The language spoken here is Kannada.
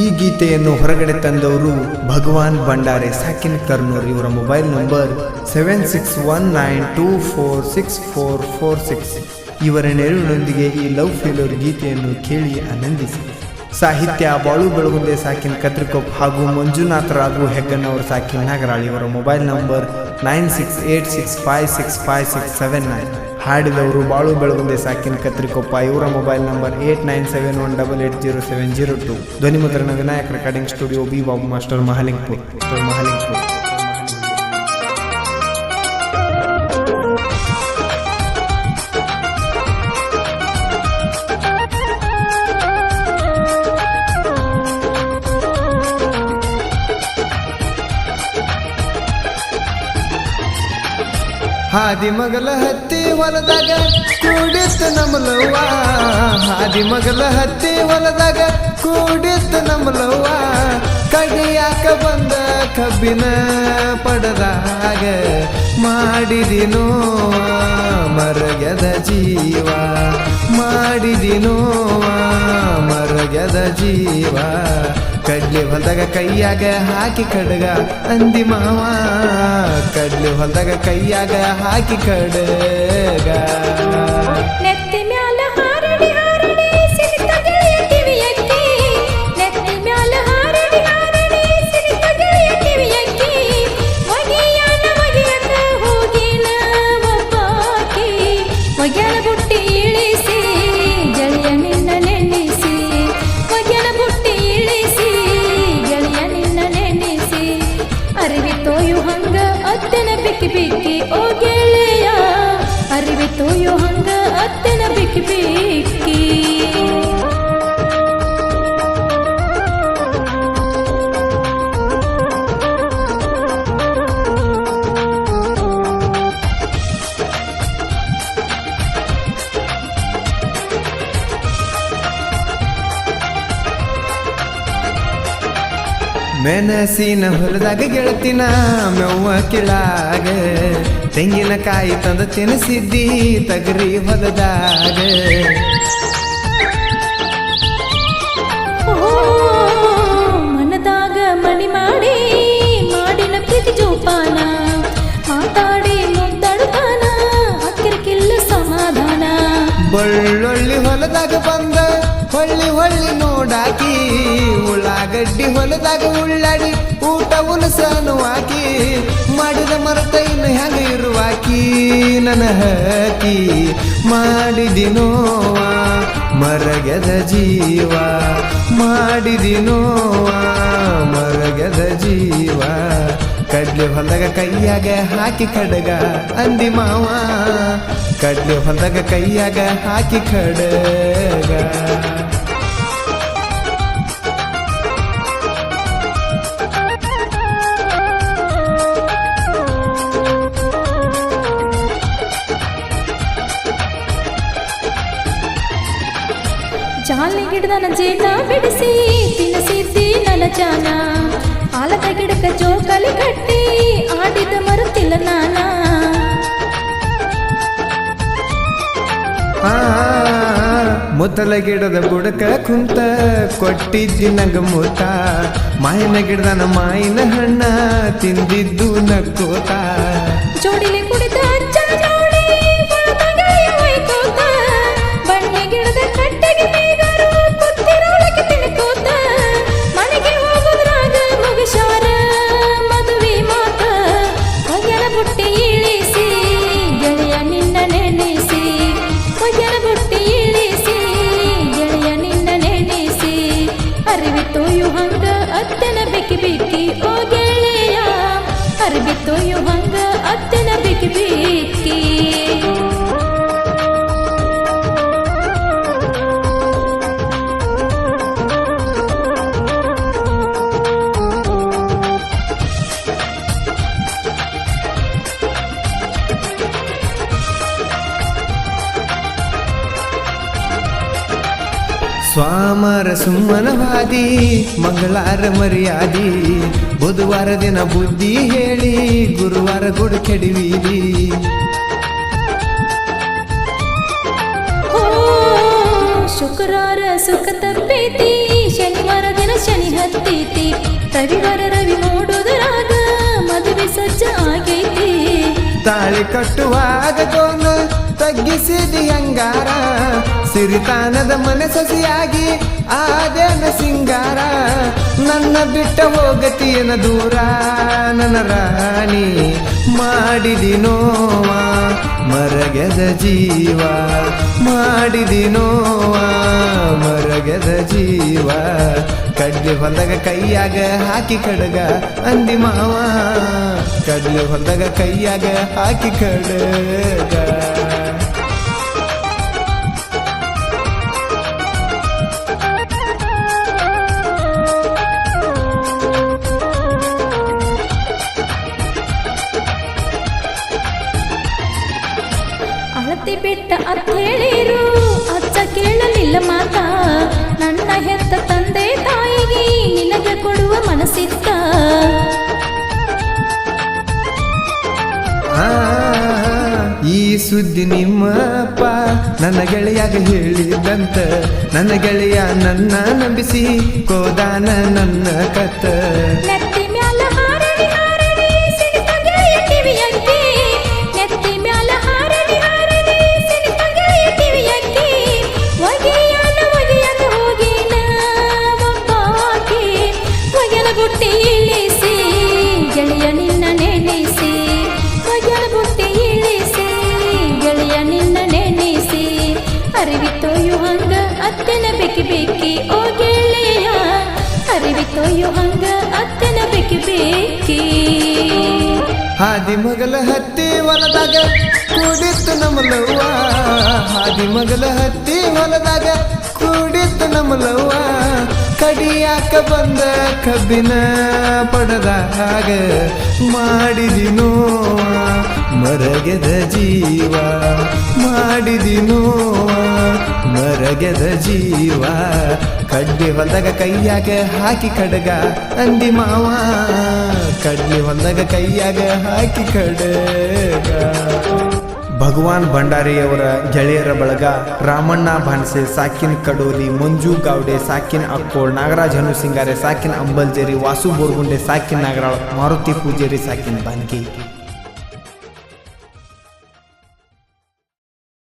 ಈ ಗೀತೆಯನ್ನು ಹೊರಗಡೆ ತಂದವರು ಭಗವಾನ್ ಭಂಡಾರೆ. ಸಾಕಿನ್ ಕರ್ನೂರ್, ಇವರ mobile number seven six one nine two four six four four six ಇವರ ನೆರವಿನೊಂದಿಗೆ ಈ ಲವ್ ಫೇಲೋರ್ ಗೀತೆಯನ್ನು ಕೇಳಿ ಆನಂದಿಸಿ. ಸಾಹಿತ್ಯ ಬಾಳು ಬೆಳಗುಂದೆ ಸಾಕಿನ್ ಕತ್ರಿಕೊಪ್ ಹಾಗೂ ಮಂಜುನಾಥ್ ರಾಘು ಹೆಗ್ಗನ್ ಅವರ ಸಾಕಿನ್ ನಾಗರಾಳ್. ಇವರ mobile number nine six eight six five six five six seven nine ಹಾಡಿದವರು Balu Belagunde ಸಾಕಿನ ಕತ್ರಿಕೊಪ್ಪ. ಇವರ mobile number eight nine seven one double eight zero seven zero two ಧ್ವನಿ ಮುದ್ರಣ Vinayak recording studio B Babu master Mahalingpur master Mahalingpur ಹಾದಿ ಮಗಲ ಹತ್ತಿ ಹೊಲದಾಗ ಕೂಡಿತ್ತು ನಮ್ಮಲವ್ವ ಹಾದಿ ಮಗಲ ಹತ್ತಿ ಹೊಲದಾಗ ಕೂಡಿತ್ತು ನಮ್ಮಲವ್ವ ಕಡಿಯಾಕ ಬಂದ ಕಬ್ಬಿನ ಪಡದಾಗ ಮಾಡಿದಿನೋ ಮರಗದ ಜೀವ. ಮಾಡಿದಿನೋ ಮರಗದ ಜೀವ. ಕಡ್ಲಿ ಹೊಲದಾಗ ಕೈಯಾಗ ಹಾಕಿ ಕಡಗ ಅಂದಿ ಮಾವ. ಕಡ್ಲಿ ಹೊಲದಾಗ ಕೈಯಾಗ ಹಾಕಿ ಕಡಗ. ಮೆಣಸಿನ ಹೊಲದಾಗ ಗೆಳತಿನ ಮೆವ್ವ ಕಿಳಾಗ. ತೆಂಗಿನಕಾಯಿ ತಂದು ತಿನ್ನಿಸಿದ್ದಿ ತಗರಿ ಹೊಲದಾಗ. ಮನದಾಗ ಮಣಿ ಮಾಡಿ ಮಾಡಿನ ಪ್ರೀತಿ ಜೋಪಾನ. ಮಾತಾಡಿ ಮುದ್ದಾಡುತ್ತಾನ ಅಕ್ಕಿರಕಿಲ್ಲ ಸಮಾಧಾನ. ಬಳ್ಳೊಳ್ಳಿ ಹೊಲದಾಗ ಹೊಳ್ಳಿ ನೋಡಾಕಿ, ಉಳ್ಳಾಗಡ್ಡಿ ಹೊಲದಾಗ ಉಳ್ಳಾಡಿ, ಊಟ ಉಲಸನು ಹಾಕಿ, ಮಾಡಿದ ಮರತ ಇನ್ನು ಹೆಂಗ ಇರುವಾಕಿ ನನ್ನ ಹಾಕಿ ಮಾಡಿದಿನೋವ ಮರಗದ ಜೀವ ಮಾಡಿದಿನೋವ ಮರಗದ ಜೀವ. ಕಡ್ಲೆ ಹೊಲದಾಗ ಕೈಯಾಗ ಹಾಕಿ ಕಡಗ ಅಂದಿ ಮಾವ, ಕಡ್ಲೆ ಹೊಲದಾಗ ಕೈಯಾಗ ಹಾಕಿ ಕಡಗ ಜಾಲಿ ಗಿಡದನ ಜೇನ ಬಿಡಿಸಿ ತಿನ್ನಿಸಿದ್ದಿ ನನ್ನ ಜಾನ. ಆಲದ ಗಿಡಕ ಜೋಕಾಲಿ ಕಟ್ಟಿ, ಆಡಿದ ಮರುತಿಲ್ಲ ನಾನ. ಮುತ್ತಲ ಗಿಡದ ಬುಡಕ ಕುಂತ, ಕೊಟ್ಟಿದ್ದಿ ನಂಗ ಮೂತ ಮಾಯಿನ ಗಿಡದ ಮಾಯಿನ ಹಣ್ಣ, ತಿಂದಿದ್ದು ನಕ್ಕೋತ. ಸ್ವಾಮರ ಸುಮ್ಮನವಾದಿ ಮಂಗಳಾರ ಮರ್ಯಾದಿ ಬುಧವಾರ ದಿನ ಬುದ್ಧಿ ಹೇಳಿ ಗುರುವಾರ ಗುಡು ಕೆಡವೀದಿ. ಓ ಶುಕ್ರವಾರ ಸುಖ ತಪ್ಪೈತಿ ಶನಿವಾರ ದಿನ ಶನಿ ಹತ್ತೈತಿ ರವಿವಾರ ರವಿ ನೋಡೋದರಾಗ ಮದುವೆ ಸಜ್ಜ ಆಗೈತಿ. ತಾಳಿ ಕಟ್ಟುವಾಗ ತಗ್ಗಿಸಿದಿ ಹಂಗಾರ ಸಿರಿತಾನದ ಮನೆ ಸಸಿಯಾಗಿ ಆದೇನ ಸಿಂಗಾರ. ನನ್ನ ಬಿಟ್ಟ ಹೋಗತಿಯನ ದೂರ, ನನ್ನ ರಾಣಿ ಮಾಡಿದಿನೋವ ಮರಗೆದ ಜೀವ. ಮಾಡಿದಿನೋವ ಮರಗೆದ ಜೀವ. ಕಡ್ಲಿ ಹೊಲದಾಗ ಕೈಯಾಗ ಹಾಕಿ ಕಡಗ ಅಂದಿ ಮಾವ. ಕಡ್ಲಿ ಹೊಲದಾಗ ಕೈಯಾಗ ಹಾಕಿ ಕಡಗ. ಸುದ್ದಿ ನಿಮ್ಮಪ್ಪ ನನ್ನ ಗೆಳೆಯಾಗ ಹೇಳಿದಂತ ನನ್ನ ಗೆಳೆಯ ನನ್ನ ನಂಬಿಸಿ ಕೋದಾನ ನನ್ನ ಕತ್ತ. ಅತ್ತೆನ ಬೇಕಿ ಬೇಕಿ ಓ ಗೆಳೆಯ? ಅರಿವಿತೋಯು ಹಂಗ ಅತ್ತೆನ ಬೇಕಿ ಬೇಕಿ? ಹಾದಿ ಮಗಲ ಹತ್ತಿ ಹೊಲದಾಗ ಕೂಡಿತ್ತು ನಮ್ಮಲವ್ವ ಹಾದಿ ಮಗಲ ಹತ್ತಿ ಹೊಲದಾಗ ಕೂಡಿತ್ತು ನಮ್ಮಲವ್ವ ಕಡಿಯಾಕ ಬಂದ ಕಬ್ಬಿನ ಪಡದಾಗ ಮಾಡಿದಿ ನೋವ ಮರಗೆದ ಜೀವ. ಮಾಡಿದಿ ನೋವ ಮರಗೆದ ಜೀವ, ಕಡ್ಡಿ ಹೊಲದಾಗ ಕೈಯಾಗ ಹಾಕಿ ಕಡಗ, ಅಂದಿ ಮಾವ ಕಡ್ಲಿ ಹೊಲದಾಗ ಕೈಯಾಗ ಹಾಕಿ ಕಡಗ. ಭಗವಾನ್ ಭಂಡಾರಿಯವರ ಗೆಳೆಯರ ಬಳಗ, ರಾಮಣ್ಣ ಭಾನ್ಸೆ, ಸಾಕಿನ್ ಕಡೋಲಿ, ಮಂಜು ಗಾವ್ಡೆ, ಸಾಕಿನ್ ಅಕ್ಕೋಳ್, ನಾಗರಾಜ್ ಹನು ಸಿಂಗಾರೆ ಸಾಕಿನ್ ಅಂಬಲ್ಜೇರಿ, ವಾಸು ಬೋರ್ಗುಂಡೆ, ಸಾಕಿನ್ ನಾಗರಾಳ್, ಮಾರುತಿ ಪೂಜೇರಿ, ಸಾಕಿನ್ ಬಾನ್ಕಿ